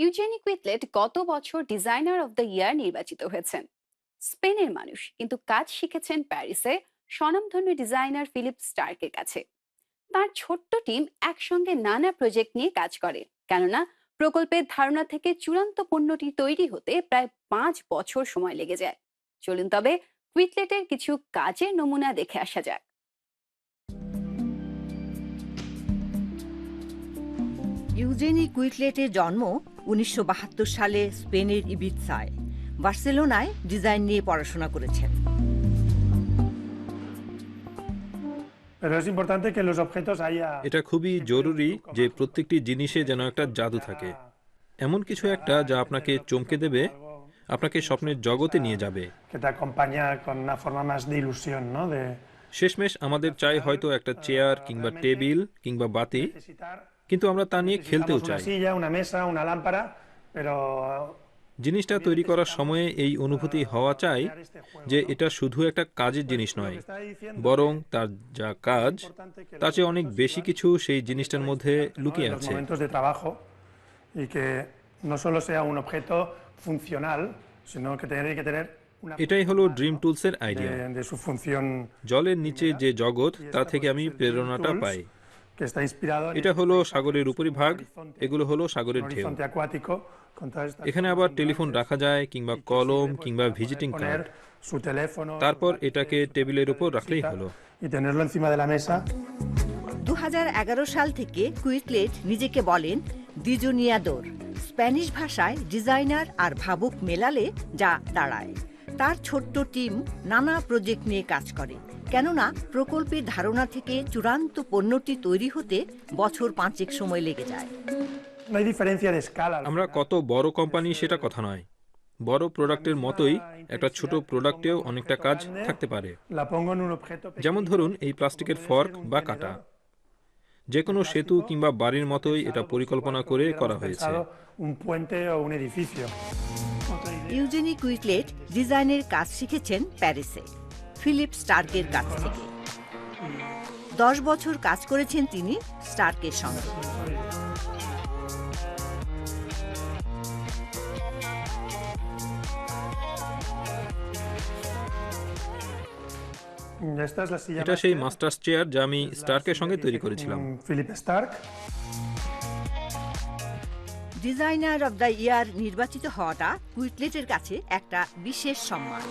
Eugenie কুইটলেট গত বছর designer of the year নির্বাচিত হয়েছেন। স্পেনের মানুষ, কিন্তু কাজ শিখেছেন প্যারিসে স্বনামধন্য ডিজাইনার ফিলিপ স্টার্কের কাছে। তার ছোট্ট টিম একসঙ্গে নানা প্রজেক্ট নিয়ে কাজ করে, কেননা প্রকল্পের ধারণা থেকে চূড়ান্ত পণ্যটি তৈরি হতে প্রায় পাঁচ বছর সময় লেগে যায়। চলুন তবে কুইটলেটের কিছু কাজের নমুনা দেখে আসা যাক। ইউজেনি কুইটলেটের জন্ম উনিশশো বাহাত্তর সালে স্পেনের ইবিৎসায় বার্সেলোনায় ডিজাইন নিয়ে পড়াশোনা করেছেন। Pero es importante que los objetos haya... এটা খুবই জরুরি যে প্রত্যেকটি জিনিসে যেন একটা জাদু থাকে। এমন কিছু একটা যা আপনাকে চমকে দেবে আপনাকে স্বপ্নের জগতে নিয়ে যাবে। Que te acompaña con una forma más de ilusión, শেষমেশ আমাদের চাই হয়তো একটা চেয়ার কিংবা টেবিল কিংবা বাতি। কিন্তু আমরা তা নিয়ে খেলতেও চাই। জিনিসটা তৈরি করার সময়ে এই অনুভূতি হওয়া চাই যে এটা শুধু একটা কাজের জিনিস নয় বরং তার যা কাজ তার চেয়ে অনেক বেশি কিছু সেই জিনিসটার মধ্যে লুকিয়ে আছে। এটাই হলো ড্রিম টুলসের আইডিয়া জলের নিচে যে জগৎ তা থেকে আমি প্রেরণাটা পাই। এটা হলো সাগরের উপরিভাগ এগুলো হলো সাগরের ঢেউ। এখানে আবার টেলিফোন রাখা যায় কিংবা কলম কিংবা ভিজিটিং কার্ড তারপর এটাকে টেবিলের উপর রাখলেই হলো। y tenerlo encima de la mesa. দু সাল থেকে কুইটলেট নিজেকে বলেন দিজুনিয়াদোর স্প্যানিশ ভাষায় ডিজাইনার আর ভাবুক মেলালে যা দাঁড়ায়। তার ছোট্ট টিম নানা প্রজেক্ট নিয়ে কাজ করে। কেননা প্রকল্পের ধারণা থেকে চূড়ান্ত পণ্যটি তৈরি হতে বছর পাঁচেক সময় লেগে যায়। আমরা কত বড় কোম্পানি সেটা কথা নয়। বড় প্রোডাক্টের মতোই একটা ছোট প্রোডাক্টেও অনেকটা কাজ থাকতে পারে। যেমন ধরুন এই প্লাস্টিকের ফর্ক বা কাটা। যে কোনো সেতু কিংবা বাড়ির মতোই এটা পরিকল্পনা করে করা হয়েছে। ইউজেনি কুইটলেট ডিজাইনের কাজ শিখেছেন প্যারিসে ফিলিপ স্টার্কের কাছ থেকে। দশ বছর কাজ করেছেন তিনি স্টার্কের সঙ্গে। এটা সেই মাস্টার্স চেয়ার যা আমি স্টার্কের সঙ্গে তৈরি করেছিলাম। Philip Stark. Designer of the year নির্বাচিত হওয়াটা কুইটলেটের কাছে একটা বিশেষ সম্মান।